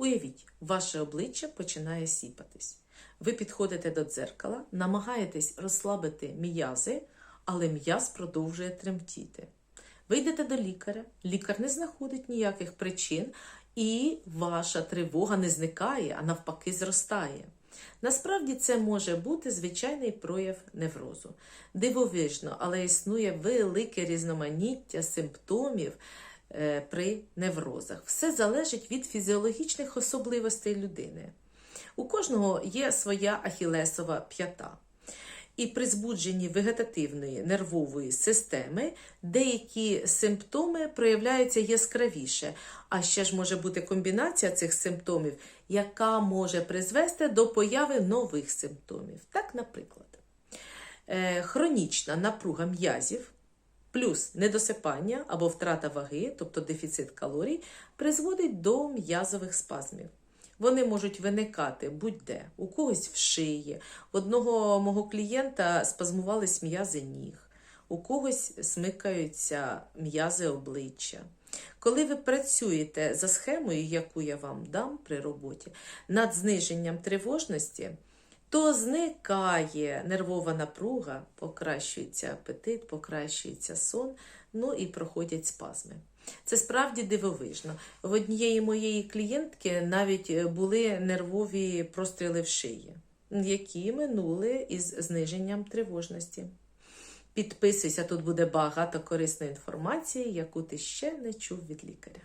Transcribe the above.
Уявіть, ваше обличчя починає сіпатись. Ви підходите до дзеркала, намагаєтесь розслабити м'язи, але м'яз продовжує тремтіти. Ви йдете до лікаря, лікар не знаходить ніяких причин, і ваша тривога не зникає, а навпаки, зростає. Насправді це може бути звичайний прояв неврозу. Дивовижно, але існує велике різноманіття симптомів при неврозах. Все залежить від фізіологічних особливостей людини. У кожного є своя ахілесова п'ята. І при збудженні вегетативної нервової системи деякі симптоми проявляються яскравіше. А ще ж може бути комбінація цих симптомів, яка може призвести до появи нових симптомів. Так, наприклад, е, хронічна напруга м'язів плюс недосипання або втрата ваги, тобто дефіцит калорій, призводить до м'язових спазмів. Вони можуть виникати будь-де, у когось в шиї. В одного мого клієнта спазмувались м'язи ніг, у когось смикаються м'язи обличчя. Коли ви працюєте за схемою, яку я вам дам при роботі, над зниженням тривожності, то зникає нервова напруга, покращується апетит, покращується сон, ну і проходять спазми. Це справді дивовижно. В однієї моєї клієнтки навіть е, були нервові простріли в шиї, які минули із зниженням тривожності. Підписуйся, тут буде багато корисної інформації, яку ти ще не чув від лікаря.